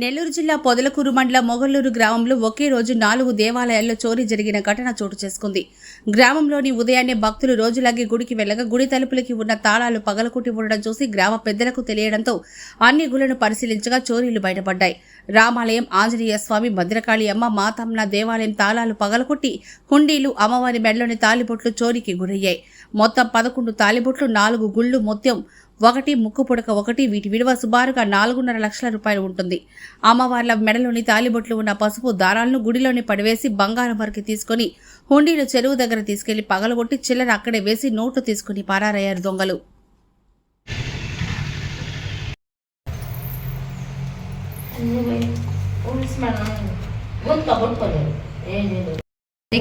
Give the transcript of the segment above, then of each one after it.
నెల్లూరు జిల్లా పొదలకూరు మండలం మొగల్లూరు గ్రామంలో ఒకే రోజు నాలుగు దేవాలయాల్లో చోరీ జరిగిన ఘటన చోటు చేసుకుంది. గ్రామంలోని ఉదయాన్నే భక్తులు రోజులాగే గుడికి వెళ్ళగా గుడి తలుపులకి ఉన్న తాళాలు పగలకొట్టి ఉండడం చూసి గ్రామ పెద్దలకు తెలియడంతో అన్ని గుళ్ళను పరిశీలించగా చోరీలు బయటపడ్డాయి. రామాలయం ఆంజనేయ స్వామి భద్రకాళి అమ్మ మాతమ్మ దేవాలయం తాళాలు పగలకొట్టి హుండీలు అమ్మవారి మెడలోని తాలిబొట్లు చోరీకి గురయ్యాయి. మొత్తం పదకొండు తాలిబొట్లు నాలుగు గుళ్ళు మొత్తం ఒకటి ముక్కు పుడక ఒకటి వీటి విలువ సుమారుగా నాలుగున్నర లక్షల రూపాయలు ఉంటుంది. అమ్మవార్ల మెడలోని తాలిబొట్లు ఉన్న పసుపు దారాలను గుడిలోని పడివేసి బంగారం వరకు తీసుకొని హుండీలు చెరువు దగ్గర తీసుకెళ్ళి పగలగొట్టి చిల్లర అక్కడే వేసి నోట్లు తీసుకుని పారారయ్యారు దొంగలు.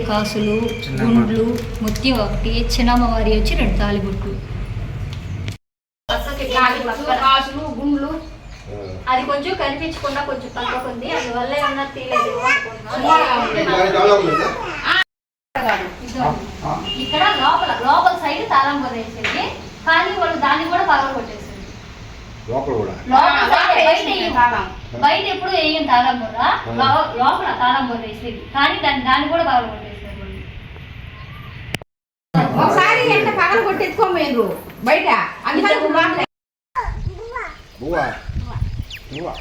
కాసులు గుండ్లు ముత్యం ఒకటి చిన్నమ్మవారి వచ్చి రెండు తాలిబొట్లు. కాసులు గుండ్లు. అది కొంచెం కనిపించకుండా కొంచెం పక్కకు ఉంది అందువల్ల ఏమన్నా తీయలేదు ఇక్కడ లోపల లోపల సైడ్ తాళం వేసేది కానీ వాళ్ళు దాన్ని కూడా పగల కొట్టేసింది. లోపల కూడా? బయట ఎప్పుడు వేయం తాళం కూడా లోపల తాళం వేసేది కానీ దాన్ని దాన్ని కూడా పగల కొట్టేసారు. ఒకసారి ఎంత పగల కొట్టెత్తుకోమేరు బయట. అందుకని లోపల బువ్వా బువ్వా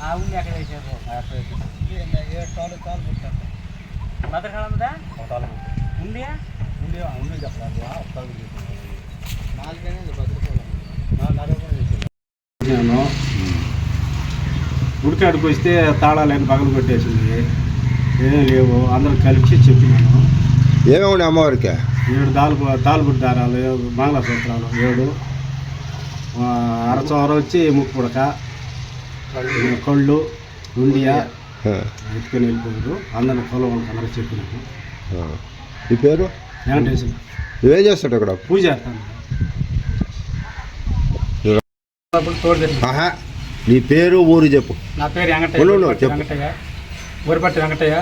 ఆ ఉంది అక్కడ వేసారు తాలు తాలు పుట్టారు భద్రకాలం ఉందా ఉంది ఉంది నేను గుడికాడికి వస్తే తాళాలని పగలు కొట్టేసింది. ఏం లేవు. అందరూ కలిసి చెప్పినాను. ఏమేమి అమ్మవారికి? ఏడు తాలు తాలుబుడ్డి దారాలు మంగళసూత్రాలు ఏడు ఆ, అరచోర వచ్చి ముక్కు పుడక కళ్ళు ఉండియా ఎత్తుకొని వెళ్ళిపోయారు. అందరిని వాళ్ళకి అందరూ చెప్పినాను. ఆ. నీ పేరు? వెంకటేశ్వర. నువ్వేం చేస్తాడు ఇక్కడ. పూజ ఆహా నీ పేరు ఊరు చెప్పు. నా పేరు వెంకటయ్య. వెంకటయ్య. ఊరిపట్టి వెంకటయ్య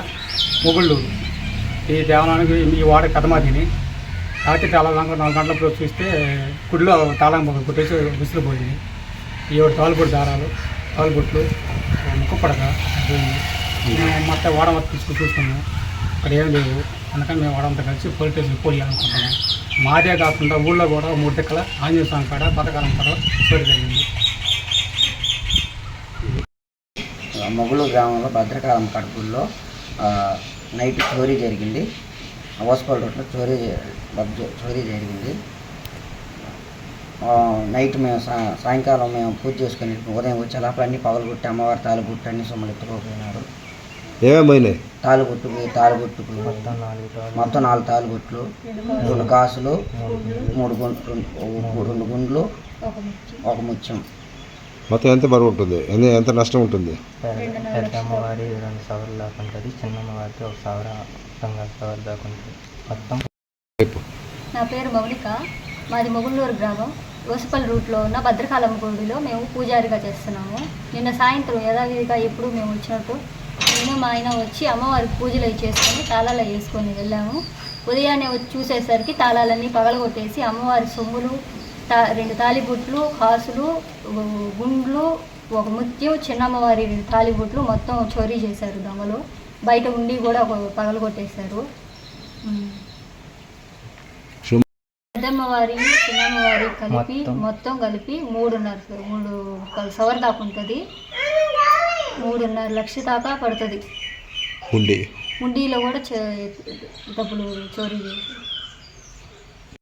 మొగుళ్ళు ఈ దేవాలయానికి ఈ వాడ కథమాతిని రాత్రి చాలా నాలుగు గంటలప్పుడు చూస్తే గుడిలో తాళం కొట్టేసి విసిరిపోయింది ఈ ఏడు తాలుబొట్టు దారాలు తాలుబొట్లు ముక్క పడక పోయింది. మేము మొత్తం వాడ మొత్తం తీసుకుని అక్కడ ఏం లేవు అందుకని మేము వాడంతా కలిసి పోలీస్ స్టేషన్ పోయి అనుకుంటున్నాం. మాదే కాకుండా ఊళ్ళో కూడా మూడు దిక్కల ఆంజనేయ స్వామి కాడ పథకాలం కాడ చోటు జరిగింది. మొగులు గ్రామంలో భద్రకాలం కడుపుల్లో నైట్ చోరీ జరిగింది. హోస్పల్ రోడ్లో చోరీ చోరీ జరిగింది. ఆ, నైట్ మేము సా సాయంకాలం మేము పూజ చేసుకుని ఉదయం వచ్చే లోపల అన్ని పగలగొట్టి అమ్మవారి తాలుగుట్టు అన్ని సొమ్ములు ఎత్తుకోపోయినారు. ఏమేమి పోయినాయి? తాలుగుట్టు పోయి తాలుగుట్టు మొత్తం నాలుగు తాలుగుట్లు రెండు కాసులు మూడు గుండు రెండు- గుండ్లు ఒక ముత్యం మొత్తం ఎంత బరువు ఉంటుంది? ఎంత ఎంత నష్టం ఉంటుంది? పెద్దమ్మవారి రెండు సవర్లు దాకా ఉంటుంది చిన్నమ్మవారికి ఒక సవర బంగారు సవర్ దాకా ఉంటుంది. మొత్తం. నా పేరు మౌనిక మాది మొగుళ్ళూరు గ్రామం. ఓసపల్లి రూట్లో ఉన్న భద్రకాళమ్మ గుడిలో మేము పూజారిగా చేస్తున్నాము. నిన్న సాయంత్రం యథావిధిగా ఎప్పుడు మేము వచ్చినట్టు నేను మా ఆయన వచ్చి అమ్మవారికి పూజలు చేసుకొని తాళాలు వేసుకొని వెళ్ళాము ఉదయాన్నే వచ్చి చూసేసరికి తాళాలన్నీ పగలగొట్టేసి అమ్మవారి సొమ్ములు తా రెండు తాలిబుట్లు కాసులు గు- గుండ్లు ఒక ముత్యం చిన్నమ్మవారి రెండు తాలిబుట్లు మొత్తం చోరీ చేశారు దొంగలు బయట ఉండి కూడా ఒక పగలగొట్టేశారు. పెద్దమ్మవారి చిన్నమ్మవారి కలిపి మొత్తం. మొత్తం కలిపి మూడున్నర మూడు సవర్ దాకా ఉంటుంది మూడున్నర లక్ష దాకా పడుతుంది. ఉండి ఉండిలో కూడా డబ్బులు చోరీ చేసి